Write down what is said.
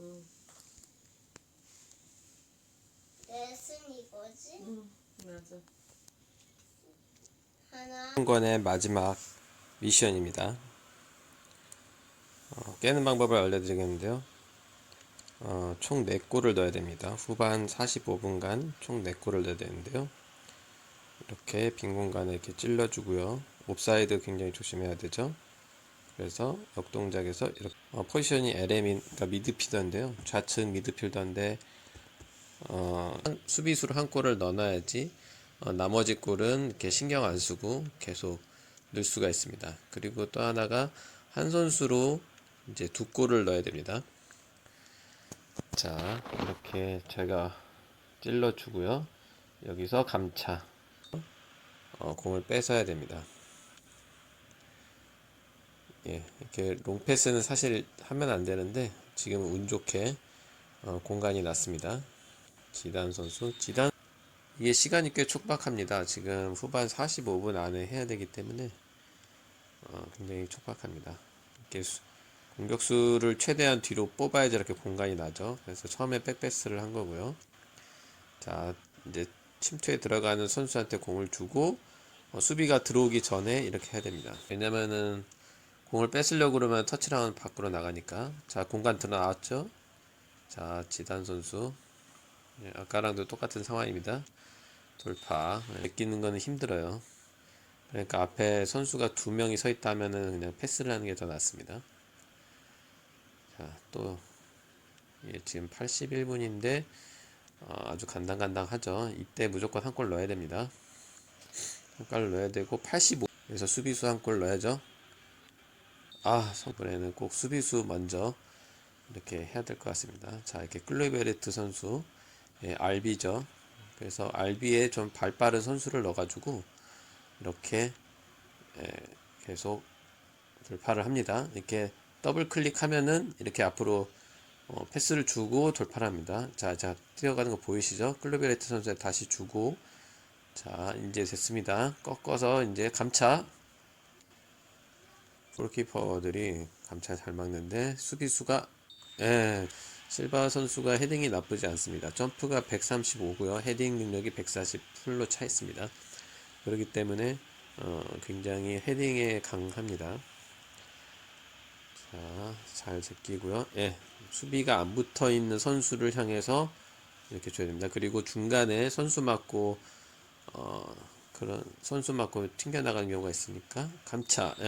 응, 넷은 이거지? 응, 맞아. 하나, 한 권의 마지막 미션입니다. 어, 깨는 방법을 알려드리겠는데요. 어, 총 4골을 넣어야 됩니다. 후반 45분간 총 4골을 넣어야 되는데요. 이렇게 빈 공간에 이렇게 찔러주고요. 옵사이드 굉장히 조심해야 되죠. 그래서 역동작에서 이렇게 어, 포지션이 LM인 그러니까 미드필더인데요. 좌측 미드필더인데 어, 한- 수비수로 한 골을 넣어놔야지 어, 나머지 골은 이렇게 신경 안 쓰고 계속 넣을 수가 있습니다. 그리고 또 하나가 한 선수로 이제 두 골을 넣어야 됩니다. 자, 이렇게 제가 찔러주고요. 여기서 감차. 어, 공을 뺏어야 됩니다. 예, 이렇게 롱패스는 사실 하면 안 되는데 지금은 운 좋게 어, 공간이 났습니다. 지단 선수, 지단 이게 시간이 꽤 촉박합니다. 지금 후반 45분 안에 해야 되기 때문에 어, 굉장히 촉박합니다. 이렇게 수- 공격수를 최대한 뒤로 뽑아야 저렇게 공간이 나죠. 그래서 처음에 백패스를 한 거고요. 자, 이제 침투에 들어가는 선수한테 공을 주고 어, 수비가 들어오기 전에 이렇게 해야 됩니다. 왜냐면은 공을 뺏으려고 그러면 터치라운 밖으로 나가니까. 자, 공간 들어 나왔죠? 자, 지단 선수. 예, 아까랑도 똑같은 상황입니다. 돌파. 맡기는 거는 힘들어요. 그러니까 앞에 선수가 두 명이 서 있다면은 그냥 패스를 하는 게 더 낫습니다. 자, 또, 예, 지금 81분인데, 어, 아주 간당간당하죠. 이때 무조건 한 골 넣어야 됩니다. 한 골 넣어야 되고, 85. 그래서 수비수 한 골 넣어야죠. 아, 이번에는 꼭 수비수 먼저 이렇게 해야 될 것 같습니다. 자, 이렇게 클로이베르트 선수, 예, 알비죠. 그래서 알비에 좀 발 빠른 선수를 넣어가지고 이렇게 예, 계속 돌파를 합니다. 이렇게 더블 클릭하면은 이렇게 앞으로 어, 패스를 주고 돌파를 합니다. 자, 자 뛰어가는 거 보이시죠? 클로베레트 선수에 다시 주고 자 이제 됐습니다. 꺾어서 이제 감차 골키퍼들이 감차 잘 막는데 수비수가 예, 실바 선수가 헤딩이 나쁘지 않습니다. 점프가 135고요. 헤딩 능력이 140 풀로 차 있습니다. 그렇기 때문에 어, 굉장히 헤딩에 강합니다. 자, 잘 제끼고요. 예, 수비가 안 붙어 있는 선수를 향해서 이렇게 줘야 됩니다. 그리고 중간에 선수 맞고 어, 그런 선수 맞고 튕겨 나가는 경우가 있으니까 감차. 예.